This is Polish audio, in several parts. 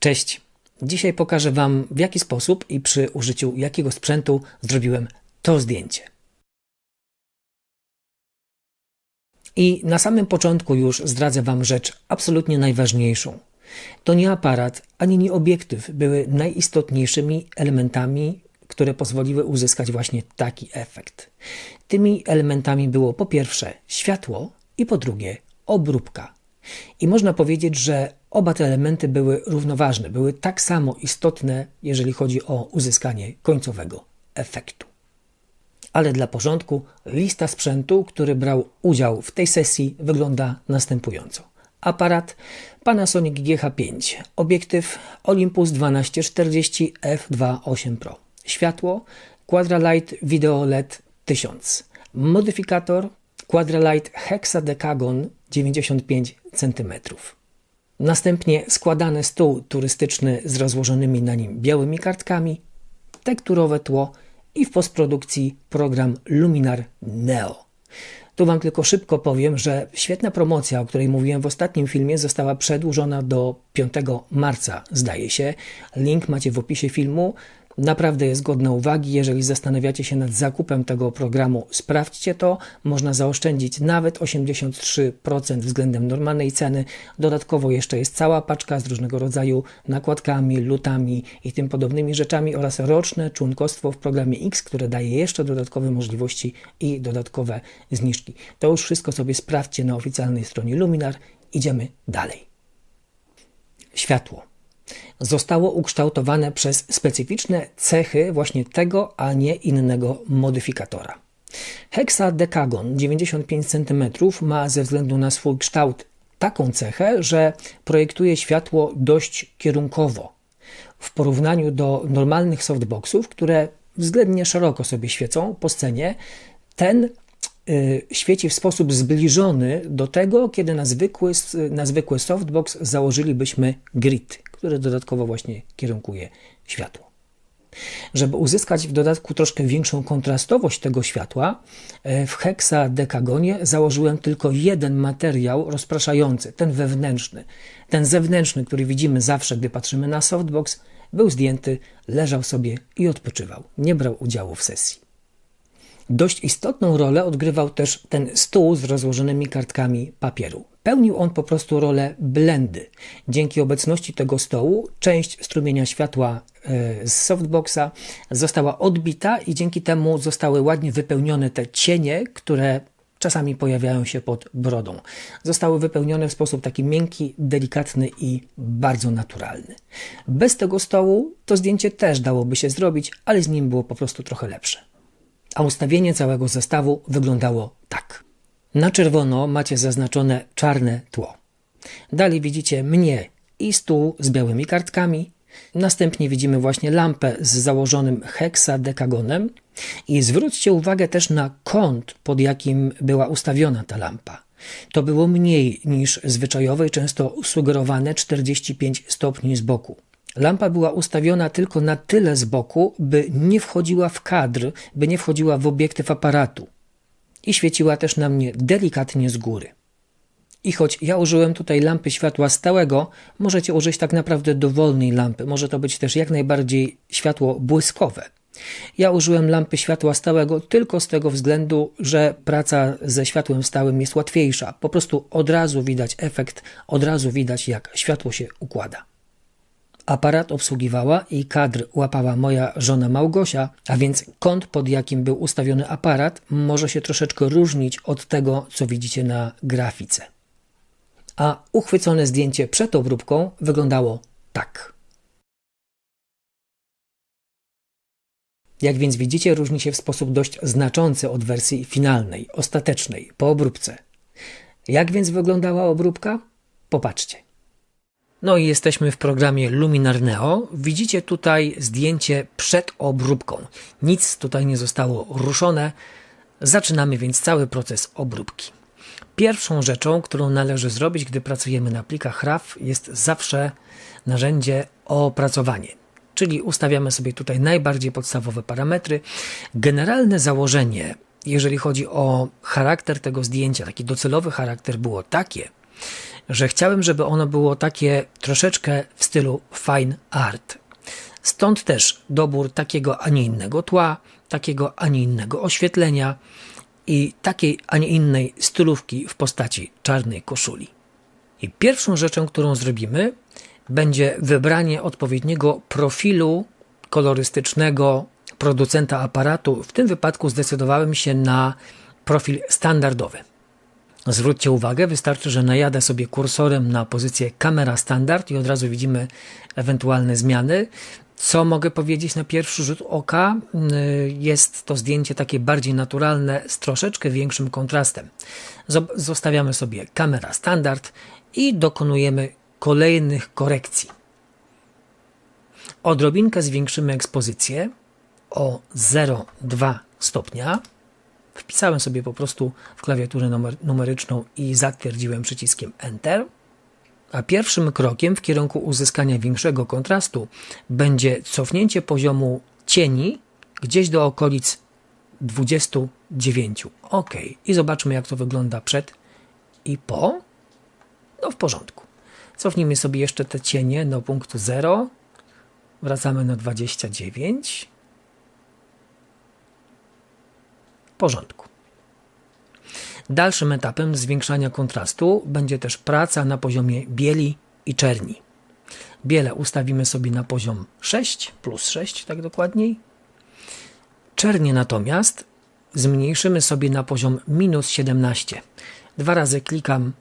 Cześć! Dzisiaj pokażę Wam w jaki sposób i przy użyciu jakiego sprzętu zrobiłem to zdjęcie. I na samym początku już zdradzę Wam rzecz absolutnie najważniejszą. To nie aparat, ani nie obiektyw były najistotniejszymi elementami, które pozwoliły uzyskać właśnie taki efekt. Tymi elementami było po pierwsze światło i po drugie obróbka. I można powiedzieć, że oba te elementy były równoważne, były tak samo istotne, jeżeli chodzi o uzyskanie końcowego efektu. Ale dla porządku, lista sprzętu, który brał udział w tej sesji, wygląda następująco. Aparat Panasonic GH5, obiektyw Olympus 1240 f2.8 Pro, światło Quadralight Video LED 1000, modyfikator Quadralight Hexadecagon 95 cm. Następnie składany stół turystyczny z rozłożonymi na nim białymi kartkami, tekturowe tło i w postprodukcji program Luminar Neo. Tu Wam tylko szybko powiem, że świetna promocja, o której mówiłem w ostatnim filmie, została przedłużona do 5 marca, zdaje się. Link macie w opisie filmu. Naprawdę jest godna uwagi. Jeżeli zastanawiacie się nad zakupem tego programu, sprawdźcie to. Można zaoszczędzić nawet 83% względem normalnej ceny. Dodatkowo jeszcze jest cała paczka z różnego rodzaju nakładkami, lutami i tym podobnymi rzeczami oraz roczne członkostwo w programie X, które daje jeszcze dodatkowe możliwości i dodatkowe zniżki. To już wszystko sobie sprawdźcie na oficjalnej stronie Luminar. Idziemy dalej. Światło zostało ukształtowane przez specyficzne cechy właśnie tego, a nie innego modyfikatora. Hexadecagon 95 cm ma ze względu na swój kształt taką cechę, że projektuje światło dość kierunkowo w porównaniu do normalnych softboxów, które względnie szeroko sobie świecą po scenie. Ten świeci w sposób zbliżony do tego, kiedy na zwykły, na zwykły softbox założylibyśmy grid, który dodatkowo właśnie kierunkuje światło. Żeby uzyskać w dodatku troszkę większą kontrastowość tego światła, e, w heksadekagonie założyłem tylko jeden materiał rozpraszający, ten wewnętrzny. Ten zewnętrzny, który widzimy zawsze, gdy patrzymy na softbox, był zdjęty, leżał sobie i odpoczywał. Nie brał udziału w sesji. Dość istotną rolę odgrywał też ten stół z rozłożonymi kartkami papieru. Pełnił on po prostu rolę blendy. Dzięki obecności tego stołu część strumienia światła e, z softboxa została odbita i dzięki temu zostały ładnie wypełnione te cienie, które czasami pojawiają się pod brodą. Zostały wypełnione w sposób taki miękki, delikatny i bardzo naturalny. Bez tego stołu to zdjęcie też dałoby się zrobić, ale z nim było po prostu trochę lepsze. A ustawienie całego zestawu wyglądało tak. Na czerwono macie zaznaczone czarne tło. Dalej widzicie mnie i stół z białymi kartkami. Następnie widzimy właśnie lampę z założonym heksadekagonem i zwróćcie uwagę też na kąt, pod jakim była ustawiona ta lampa. To było mniej niż zwyczajowe i często sugerowane 45 stopni z boku. Lampa była ustawiona tylko na tyle z boku, by nie wchodziła w kadr, by nie wchodziła w obiektyw aparatu i świeciła też na mnie delikatnie z góry. I choć ja użyłem tutaj lampy światła stałego, możecie użyć tak naprawdę dowolnej lampy. Może to być też jak najbardziej światło błyskowe. Ja użyłem lampy światła stałego tylko z tego względu, że praca ze światłem stałym jest łatwiejsza. Po prostu od razu widać efekt, od razu widać jak światło się układa. Aparat obsługiwała i kadr łapała moja żona Małgosia, a więc kąt, pod jakim był ustawiony aparat, może się troszeczkę różnić od tego, co widzicie na grafice. A uchwycone zdjęcie przed obróbką wyglądało tak. Jak więc widzicie, różni się w sposób dość znaczący od wersji finalnej, ostatecznej, po obróbce. Jak więc wyglądała obróbka? Popatrzcie. No i jesteśmy w programie Luminar Neo. Widzicie tutaj zdjęcie przed obróbką. Nic tutaj nie zostało ruszone. Zaczynamy więc cały proces obróbki. Pierwszą rzeczą, którą należy zrobić, gdy pracujemy na plikach RAW, jest zawsze narzędzie opracowanie. Czyli ustawiamy sobie tutaj najbardziej podstawowe parametry. Generalne założenie, jeżeli chodzi o charakter tego zdjęcia, taki docelowy charakter, było takie, że chciałem, żeby ono było takie troszeczkę w stylu fine art. Stąd też dobór takiego, a nie innego tła, takiego, a nie innego oświetlenia i takiej, a nie innej stylówki w postaci czarnej koszuli. I pierwszą rzeczą, którą zrobimy, będzie wybranie odpowiedniego profilu kolorystycznego producenta aparatu. W tym wypadku zdecydowałem się na profil standardowy. Zwróćcie uwagę, wystarczy, że najadę sobie kursorem na pozycję kamera standard i od razu widzimy ewentualne zmiany. Co mogę powiedzieć na pierwszy rzut oka? Y, jest to zdjęcie takie bardziej naturalne, z troszeczkę większym kontrastem. Zostawiamy sobie kamera standard i dokonujemy kolejnych korekcji. Odrobinkę zwiększymy ekspozycję o 0,2 stopnia. Wpisałem sobie po prostu w klawiaturę numer, numeryczną i zatwierdziłem przyciskiem Enter. A pierwszym krokiem w kierunku uzyskania większego kontrastu będzie cofnięcie poziomu cieni gdzieś do okolic 29. OK. I zobaczmy, jak to wygląda przed i po. No w porządku. Cofnijmy sobie jeszcze te cienie do punktu 0. Wracamy na 29. W porządku. Dalszym etapem zwiększania kontrastu będzie też praca na poziomie bieli i czerni. Biele ustawimy sobie na poziom 6 plus 6, tak dokładniej. Czernie natomiast zmniejszymy sobie na poziom minus 17. Dwa razy klikam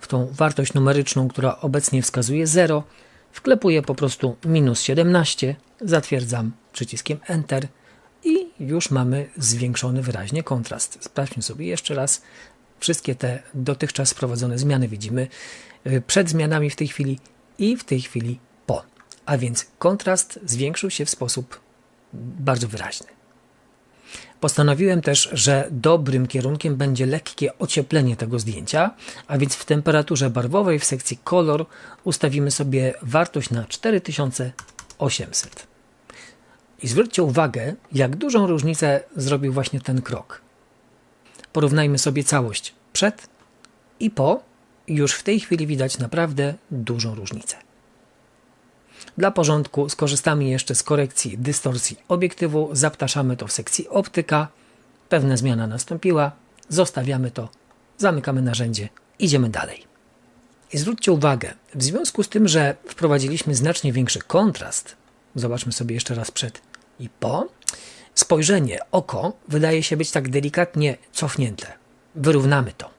w tą wartość numeryczną, która obecnie wskazuje 0, wklepuję po prostu minus 17, zatwierdzam przyciskiem Enter już mamy zwiększony wyraźnie kontrast. Sprawdźmy sobie jeszcze raz wszystkie te dotychczas wprowadzone zmiany. Widzimy y, przed zmianami w tej chwili i w tej chwili po. A więc kontrast zwiększył się w sposób bardzo wyraźny. Postanowiłem też, że dobrym kierunkiem będzie lekkie ocieplenie tego zdjęcia, a więc w temperaturze barwowej w sekcji kolor ustawimy sobie wartość na 4800. I zwróćcie uwagę, jak dużą różnicę zrobił właśnie ten krok. Porównajmy sobie całość przed i po, już w tej chwili widać naprawdę dużą różnicę. Dla porządku skorzystamy jeszcze z korekcji dystorsji obiektywu, zaptaszamy to w sekcji optyka, pewna zmiana nastąpiła, zostawiamy to, zamykamy narzędzie, idziemy dalej. I zwróćcie uwagę, w związku z tym, że wprowadziliśmy znacznie większy kontrast, zobaczmy sobie jeszcze raz przed i po, spojrzenie, oko wydaje się być tak delikatnie cofnięte. Wyrównamy to.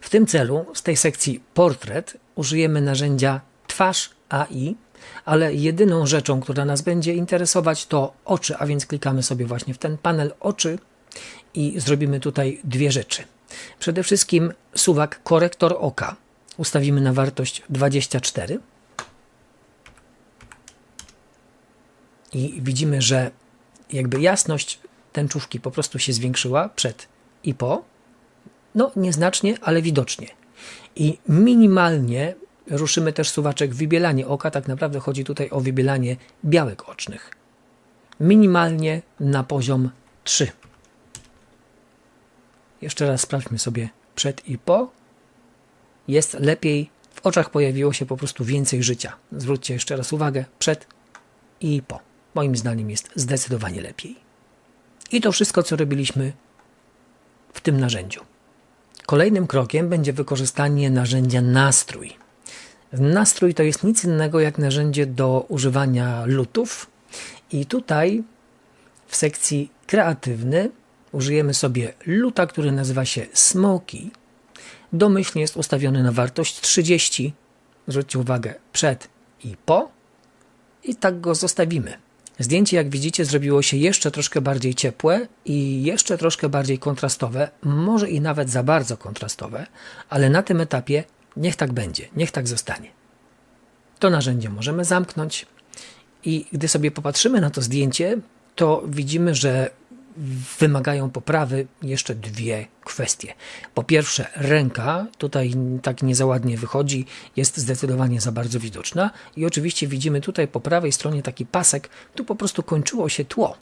W tym celu z tej sekcji portret użyjemy narzędzia twarz AI, ale jedyną rzeczą, która nas będzie interesować, to oczy, a więc klikamy sobie właśnie w ten panel oczy i zrobimy tutaj dwie rzeczy. Przede wszystkim suwak korektor oka ustawimy na wartość 24 i widzimy, że jakby jasność tęczówki po prostu się zwiększyła przed i po. No, nieznacznie, ale widocznie. I minimalnie ruszymy też suwaczek wybielanie oka. Tak naprawdę chodzi tutaj o wybielanie białek ocznych. Minimalnie na poziom 3. Jeszcze raz sprawdźmy sobie przed i po. Jest lepiej. W oczach pojawiło się po prostu więcej życia. Zwróćcie jeszcze raz uwagę przed i po. Moim zdaniem jest zdecydowanie lepiej. I to wszystko, co robiliśmy w tym narzędziu. Kolejnym krokiem będzie wykorzystanie narzędzia nastrój. Nastrój to jest nic innego jak narzędzie do używania lutów. I tutaj w sekcji kreatywny użyjemy sobie luta, który nazywa się Smoky. Domyślnie jest ustawiony na wartość 30. Zwróćcie uwagę przed i po. I tak go zostawimy. Zdjęcie, jak widzicie, zrobiło się jeszcze troszkę bardziej ciepłe i jeszcze troszkę bardziej kontrastowe, może i nawet za bardzo kontrastowe, ale na tym etapie niech tak będzie, niech tak zostanie. To narzędzie możemy zamknąć i gdy sobie popatrzymy na to zdjęcie, to widzimy, że wymagają poprawy jeszcze dwie kwestie. Po pierwsze, ręka tutaj tak nie za ładnie wychodzi, jest zdecydowanie za bardzo widoczna i oczywiście widzimy tutaj po prawej stronie taki pasek, tu po prostu kończyło się tło.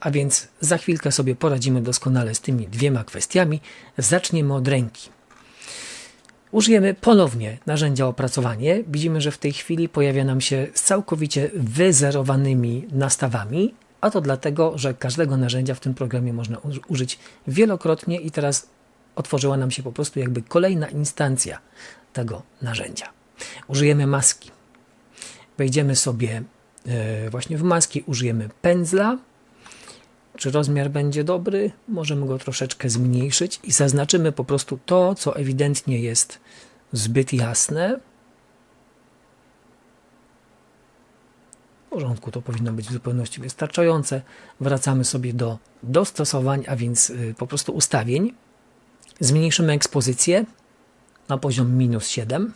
A więc za chwilkę sobie poradzimy doskonale z tymi dwiema kwestiami. Zaczniemy od ręki. Użyjemy ponownie narzędzia opracowanie. Widzimy, że w tej chwili pojawia nam się z całkowicie wyzerowanymi nastawami, a to dlatego, że każdego narzędzia w tym programie można użyć wielokrotnie i teraz otworzyła nam się po prostu jakby kolejna instancja tego narzędzia. Użyjemy maski. Wejdziemy sobie e, właśnie w maski, użyjemy pędzla. Czy rozmiar będzie dobry? Możemy go troszeczkę zmniejszyć i zaznaczymy po prostu to, co ewidentnie jest zbyt jasne. Porządku, to powinno być w zupełności wystarczające. Wracamy sobie do dostosowań, a więc y, po prostu ustawień. Zmniejszymy ekspozycję na poziom minus 7.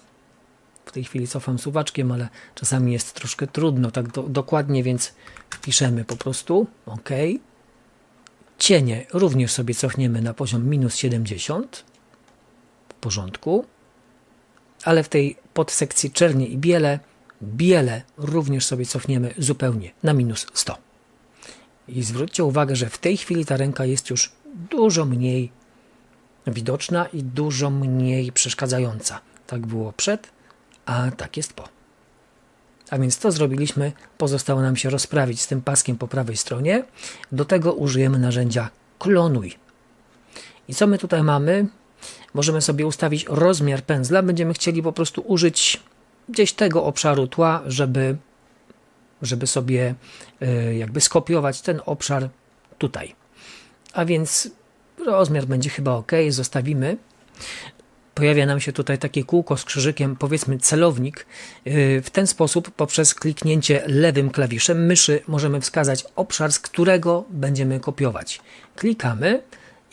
W tej chwili cofam suwaczkiem, ale czasami jest troszkę trudno tak do, dokładnie, więc piszemy po prostu OK. Cienie również sobie cofniemy na poziom minus 70. W porządku. Ale w tej podsekcji czernie i biele, biele również sobie cofniemy zupełnie na minus 100. I zwróćcie uwagę, że w tej chwili ta ręka jest już dużo mniej widoczna i dużo mniej przeszkadzająca. Tak było przed, a tak jest po. A więc to zrobiliśmy, pozostało nam się rozprawić z tym paskiem po prawej stronie. Do tego użyjemy narzędzia klonuj. I co my tutaj mamy? Możemy sobie ustawić rozmiar pędzla. Będziemy chcieli po prostu użyć gdzieś tego obszaru tła, żeby, żeby sobie e, jakby skopiować ten obszar tutaj. A więc rozmiar będzie chyba ok, zostawimy. Pojawia nam się tutaj takie kółko z krzyżykiem, powiedzmy celownik. Yy, w ten sposób poprzez kliknięcie lewym klawiszem myszy możemy wskazać obszar, z którego będziemy kopiować. Klikamy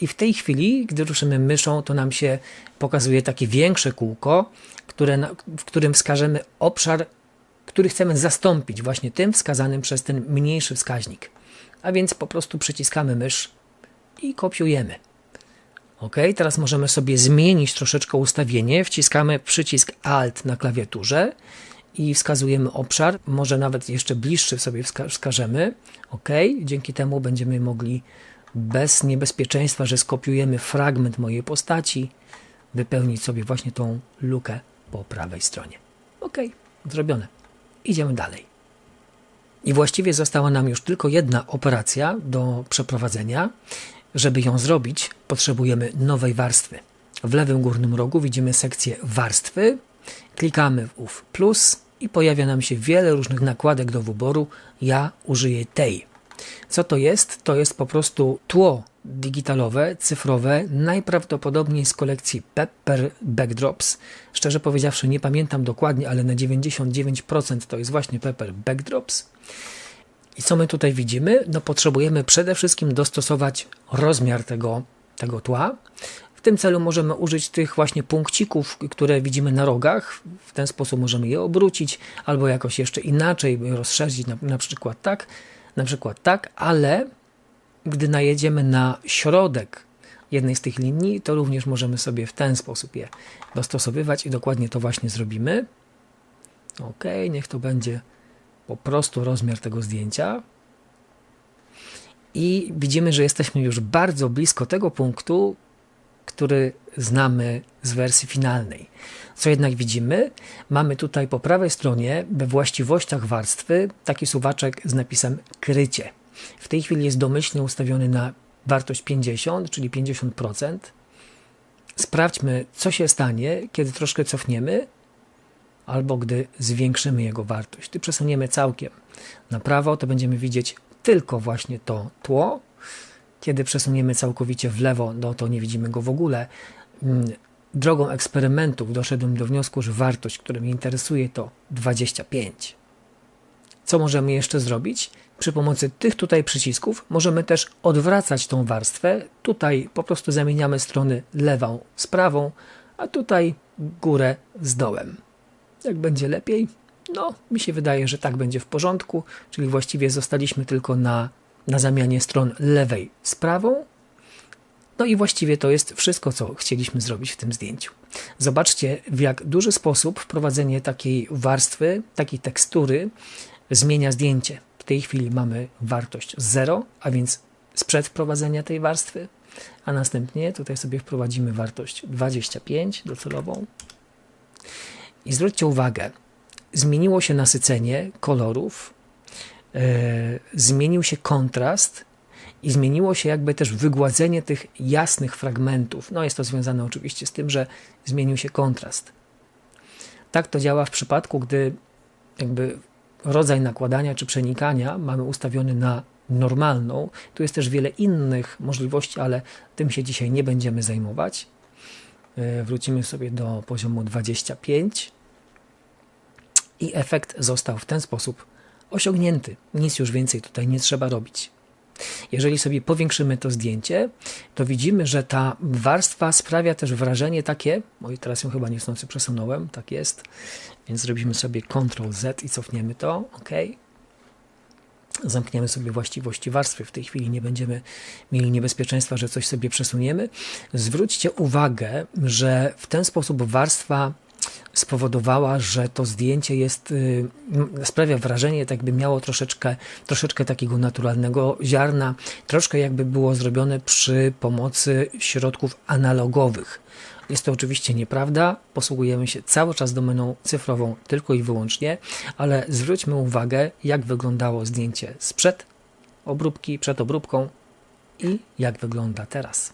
i w tej chwili, gdy ruszymy myszą, to nam się pokazuje takie większe kółko, które, w którym wskażemy obszar, który chcemy zastąpić właśnie tym wskazanym przez ten mniejszy wskaźnik. A więc po prostu przyciskamy mysz i kopiujemy. OK, teraz możemy sobie zmienić troszeczkę ustawienie. Wciskamy przycisk Alt na klawiaturze i wskazujemy obszar. Może nawet jeszcze bliższy sobie wska wskażemy. OK, dzięki temu będziemy mogli bez niebezpieczeństwa, że skopiujemy fragment mojej postaci, wypełnić sobie właśnie tą lukę po prawej stronie. OK, zrobione. Idziemy dalej. I właściwie została nam już tylko jedna operacja do przeprowadzenia. Żeby ją zrobić, potrzebujemy nowej warstwy. W lewym górnym rogu widzimy sekcję warstwy. Klikamy w ów plus i pojawia nam się wiele różnych nakładek do wyboru. Ja użyję tej. Co to jest? To jest po prostu tło digitalowe, cyfrowe, najprawdopodobniej z kolekcji Pepper Backdrops. Szczerze powiedziawszy, nie pamiętam dokładnie, ale na 99% to jest właśnie Pepper Backdrops. I co my tutaj widzimy? No potrzebujemy przede wszystkim dostosować rozmiar tego, tego tła. W tym celu możemy użyć tych właśnie punkcików, które widzimy na rogach. W ten sposób możemy je obrócić albo jakoś jeszcze inaczej rozszerzyć, na, na przykład tak, na przykład tak, ale gdy najedziemy na środek jednej z tych linii, to również możemy sobie w ten sposób je dostosowywać i dokładnie to właśnie zrobimy. Ok, niech to będzie po prostu rozmiar tego zdjęcia. I widzimy, że jesteśmy już bardzo blisko tego punktu, który znamy z wersji finalnej. Co jednak widzimy? Mamy tutaj po prawej stronie we właściwościach warstwy taki suwaczek z napisem krycie. W tej chwili jest domyślnie ustawiony na wartość 50, czyli 50%. Sprawdźmy, co się stanie, kiedy troszkę cofniemy albo gdy zwiększymy jego wartość. Gdy przesuniemy całkiem na prawo, to będziemy widzieć tylko właśnie to tło. Kiedy przesuniemy całkowicie w lewo, no to nie widzimy go w ogóle. Mm, drogą eksperymentów doszedłem do wniosku, że wartość, która mnie interesuje, to 25. Co możemy jeszcze zrobić? Przy pomocy tych tutaj przycisków możemy też odwracać tą warstwę. Tutaj po prostu zamieniamy strony lewą z prawą, a tutaj górę z dołem. Jak będzie lepiej? No, mi się wydaje, że tak będzie w porządku, czyli właściwie zostaliśmy tylko na, na zamianie stron lewej z prawą. No i właściwie to jest wszystko, co chcieliśmy zrobić w tym zdjęciu. Zobaczcie, w jak duży sposób wprowadzenie takiej warstwy, takiej tekstury zmienia zdjęcie. W tej chwili mamy wartość 0, a więc sprzed wprowadzenia tej warstwy, a następnie tutaj sobie wprowadzimy wartość 25 docelową I zwróćcie uwagę, zmieniło się nasycenie kolorów, e, zmienił się kontrast i zmieniło się jakby też wygładzenie tych jasnych fragmentów. No jest to związane oczywiście z tym, że zmienił się kontrast. Tak to działa w przypadku, gdy jakby rodzaj nakładania czy przenikania mamy ustawiony na normalną. Tu jest też wiele innych możliwości, ale tym się dzisiaj nie będziemy zajmować. E, wrócimy sobie do poziomu 25 i efekt został w ten sposób osiągnięty. Nic już więcej tutaj nie trzeba robić. Jeżeli sobie powiększymy to zdjęcie, to widzimy, że ta warstwa sprawia też wrażenie takie, oj teraz ją chyba niechcący przesunąłem, tak jest, więc zrobimy sobie Ctrl Z i cofniemy to, ok. Zamkniemy sobie właściwości warstwy. W tej chwili nie będziemy mieli niebezpieczeństwa, że coś sobie przesuniemy. Zwróćcie uwagę, że w ten sposób warstwa spowodowała, że to zdjęcie jest, y, sprawia wrażenie, tak jakby miało troszeczkę, troszeczkę takiego naturalnego ziarna, troszkę jakby było zrobione przy pomocy środków analogowych. Jest to oczywiście nieprawda, posługujemy się cały czas domeną cyfrową tylko i wyłącznie, ale zwróćmy uwagę, jak wyglądało zdjęcie sprzed obróbki, przed obróbką i jak wygląda teraz.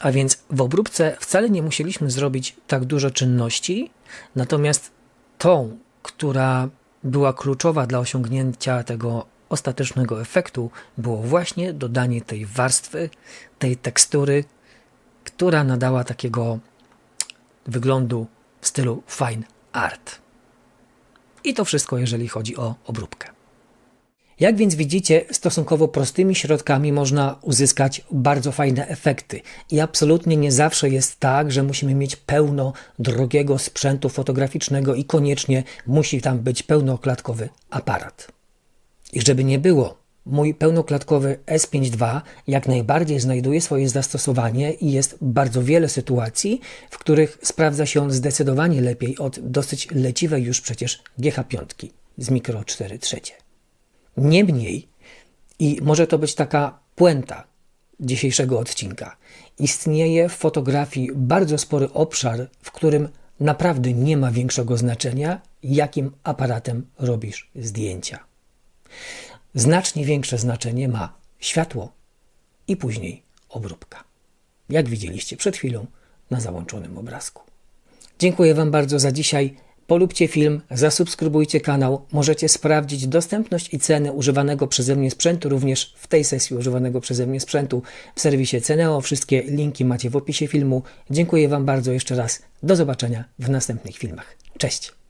A więc w obróbce wcale nie musieliśmy zrobić tak dużo czynności, natomiast tą, która była kluczowa dla osiągnięcia tego ostatecznego efektu, było właśnie dodanie tej warstwy, tej tekstury, która nadała takiego wyglądu w stylu fine art. I to wszystko, jeżeli chodzi o obróbkę. Jak więc widzicie, stosunkowo prostymi środkami można uzyskać bardzo fajne efekty. I absolutnie nie zawsze jest tak, że musimy mieć pełno drogiego sprzętu fotograficznego i koniecznie musi tam być pełnoklatkowy aparat. I żeby nie było, mój pełnoklatkowy S5 II jak najbardziej znajduje swoje zastosowanie i jest bardzo wiele sytuacji, w których sprawdza się on zdecydowanie lepiej od dosyć leciwej już przecież GH5 z mikro 4 trzecie. Niemniej, i może to być taka puenta dzisiejszego odcinka, istnieje w fotografii bardzo spory obszar, w którym naprawdę nie ma większego znaczenia, jakim aparatem robisz zdjęcia. Znacznie większe znaczenie ma światło i później obróbka. Jak widzieliście przed chwilą na załączonym obrazku. Dziękuję Wam bardzo za dzisiaj. Polubcie film, zasubskrybujcie kanał. Możecie sprawdzić dostępność i ceny używanego przeze mnie sprzętu, również w tej sesji używanego przeze mnie sprzętu w serwisie Ceneo. Wszystkie linki macie w opisie filmu. Dziękuję Wam bardzo jeszcze raz. Do zobaczenia w następnych filmach. Cześć!